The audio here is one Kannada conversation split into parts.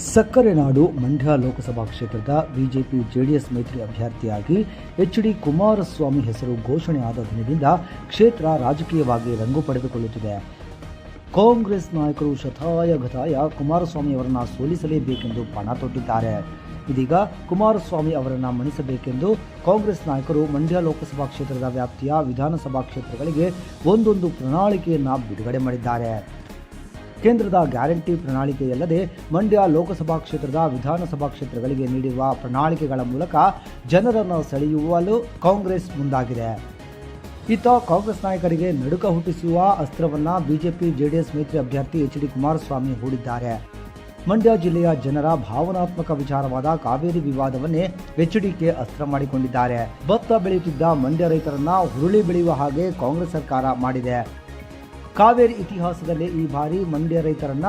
ಸಕ್ಕರೆ ನಾಡು ಮಂಡ್ಯ ಲೋಕಸಭಾ ಕ್ಷೇತ್ರದ ಬಿಜೆಪಿ ಜೆಡಿಎಸ್ ಮೈತ್ರಿ ಅಭ್ಯರ್ಥಿಯಾಗಿ ಎಚ್ ಡಿ ಕುಮಾರಸ್ವಾಮಿ ಹೆಸರು ಘೋಷಣೆ ಆದ ದಿನದಿಂದ ಕ್ಷೇತ್ರ ರಾಜಕೀಯವಾಗಿ ರಂಗು ಪಡೆದುಕೊಳ್ಳುತ್ತಿದೆ. ಕಾಂಗ್ರೆಸ್ ನಾಯಕರು ಶತಾಯ ಗತಾಯ ಕುಮಾರಸ್ವಾಮಿ ಅವರನ್ನು ಸೋಲಿಸಲೇಬೇಕೆಂದು ಪಣ ತೊಟ್ಟಿದ್ದಾರೆ. ಇದೀಗ ಕುಮಾರಸ್ವಾಮಿ ಅವರನ್ನು ಮಣಿಸಬೇಕೆಂದು ಕಾಂಗ್ರೆಸ್ ನಾಯಕರು ಮಂಡ್ಯ ಲೋಕಸಭಾ ಕ್ಷೇತ್ರದ ವ್ಯಾಪ್ತಿಯ ವಿಧಾನಸಭಾ ಕ್ಷೇತ್ರಗಳಿಗೆ ಒಂದೊಂದು ಪ್ರಣಾಳಿಕೆಯನ್ನು ಬಿಡುಗಡೆ ಮಾಡಿದ್ದಾರೆ. ಕೇಂದ್ರದ ಗ್ಯಾರಂಟಿ ಪ್ರಣಾಳಿಕೆಯಲ್ಲದೆ ಮಂಡ್ಯ ಲೋಕಸಭಾ ಕ್ಷೇತ್ರದ ವಿಧಾನಸಭಾ ಕ್ಷೇತ್ರಗಳಿಗೆ ನೀಡಿರುವ ಪ್ರಣಾಳಿಕೆಗಳ ಮೂಲಕ ಜನರನ್ನು ಸೆಳೆಯುವಲು ಕಾಂಗ್ರೆಸ್ ಮುಂದಾಗಿದೆ. ಇತ್ತ ಕಾಂಗ್ರೆಸ್ ನಾಯಕರಿಗೆ ನಡುಕ ಹುಟ್ಟಿಸುವ ಅಸ್ತ್ರವನ್ನ ಬಿಜೆಪಿ, ಜೆಡಿಎಸ್ ಮೈತ್ರಿ ಅಭ್ಯರ್ಥಿ ಎಚ್ ಡಿ ಕುಮಾರಸ್ವಾಮಿ ಹೂಡಿದ್ದಾರೆ. ಮಂಡ್ಯ ಜಿಲ್ಲೆಯ ಜನರ ಭಾವನಾತ್ಮಕ ವಿಚಾರವಾದ ಕಾವೇರಿ ವಿವಾದವನ್ನೇ ಎಚ್ಡಿಕೆ ಅಸ್ತ್ರ ಮಾಡಿಕೊಂಡಿದ್ದಾರೆ. ಭತ್ತ ಬೆಳೆಯುತ್ತಿದ್ದ ಮಂಡ್ಯ ರೈತರನ್ನ ಹುರುಳಿ ಬೆಳೆಯುವ ಹಾಗೆ ಕಾಂಗ್ರೆಸ್ ಸರ್ಕಾರ ಮಾಡಿದೆ. ಕಾವೇರಿ ಇತಿಹಾಸದಲ್ಲಿ ಈ ಬಾರಿ ಮಂಡ್ಯ ರೈತರನ್ನ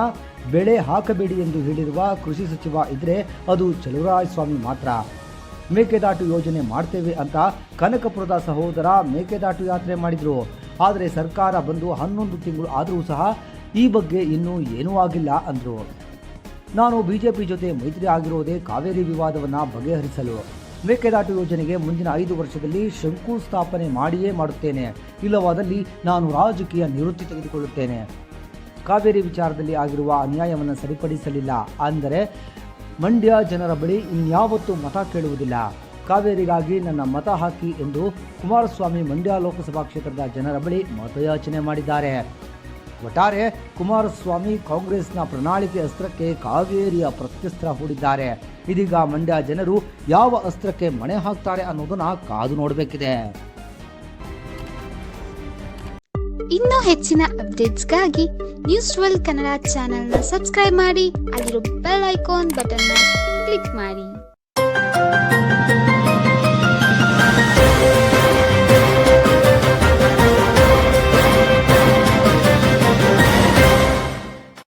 ಬೆಳೆ ಹಾಕಬೇಡಿ ಎಂದು ಹೇಳಿರುವ ಕೃಷಿ ಸಚಿವ ಇದ್ರೆ ಅದು ಚಲುವರಾಯಸ್ವಾಮಿ ಮಾತ್ರ. ಮೇಕೆದಾಟು ಯೋಜನೆ ಮಾಡ್ತೇವೆ ಅಂತ ಕನಕಪುರದ ಸಹೋದರ ಮೇಕೆದಾಟು ಯಾತ್ರೆ ಮಾಡಿದ್ರು. ಆದರೆ ಸರ್ಕಾರ ಬಂದು ಹನ್ನೊಂದು ತಿಂಗಳು ಆದರೂ ಸಹ ಈ ಬಗ್ಗೆ ಇನ್ನೂ ಏನೂ ಆಗಿಲ್ಲ ಅಂದರು. ನಾನು ಬಿಜೆಪಿ ಜೊತೆ ಮೈತ್ರಿ ಆಗಿರೋದೇ ಕಾವೇರಿ ವಿವಾದವನ್ನು ಬಗೆಹರಿಸಲು. ಮೇಕೆದಾಟು ಯೋಜನೆಗೆ ಮುಂದಿನ ಐದು ವರ್ಷದಲ್ಲಿ ಶಂಕುಸ್ಥಾಪನೆ ಮಾಡಿಯೇ ಮಾಡುತ್ತೇನೆ. ಇಲ್ಲವಾದಲ್ಲಿ ನಾನು ರಾಜಕೀಯ ನಿವೃತ್ತಿ ತೆಗೆದುಕೊಳ್ಳುತ್ತೇನೆ. ಕಾವೇರಿ ವಿಚಾರದಲ್ಲಿ ಆಗಿರುವ ಅನ್ಯಾಯವನ್ನು ಸರಿಪಡಿಸಲಿಲ್ಲ. ಅಂದರೆ ಮಂಡ್ಯ ಜನರ ಬಳಿ ಇನ್ಯಾವತ್ತೂ ಮತ ಕೇಳುವುದಿಲ್ಲ. ಕಾವೇರಿಗಾಗಿ ನನ್ನ ಮತ ಹಾಕಿ ಎಂದು ಕುಮಾರಸ್ವಾಮಿ ಮಂಡ್ಯ ಲೋಕಸಭಾ ಕ್ಷೇತ್ರದ ಜನರ ಬಳಿ ಮತಯಾಚನೆ ಮಾಡಿದ್ದಾರೆ. ಒಟ್ಟಾರೆ ಕುಮಾರಸ್ವಾಮಿ ಕಾಂಗ್ರೆಸ್ನ ಪ್ರಣಾಳಿಕೆ ಅಸ್ತ್ರಕ್ಕೆ ಕಾವೇರಿಯ ಪ್ರತ್ಯಸ್ತ್ರ ಹೂಡಿದ್ದಾರೆ. ಇದೀಗ ಮಂಡ್ಯ ಜನರು ಯಾವ ಅಸ್ತ್ರಕ್ಕೆ ಮಣೆ ಹಾಕ್ತಾರೆ ಅನ್ನೋದನ್ನ ಕಾದು ನೋಡಬೇಕಿದೆ. ಇನ್ನೂ ಹೆಚ್ಚಿನ ಅಪ್ಡೇಟ್ಸ್ಗಾಗಿ ನ್ಯೂಸ್ ಟ್ವೆಲ್ ಕನ್ನಡ ಚಾನೆಲ್ನ ಸಬ್ಸ್ಕ್ರೈಬ್ ಮಾಡಿ, ಅಲ್ಲಿರೋ ಬೆಲ್ ಐಕಾನ್ ಬಟನ್ನ ಕ್ಲಿಕ್ ಮಾಡಿ.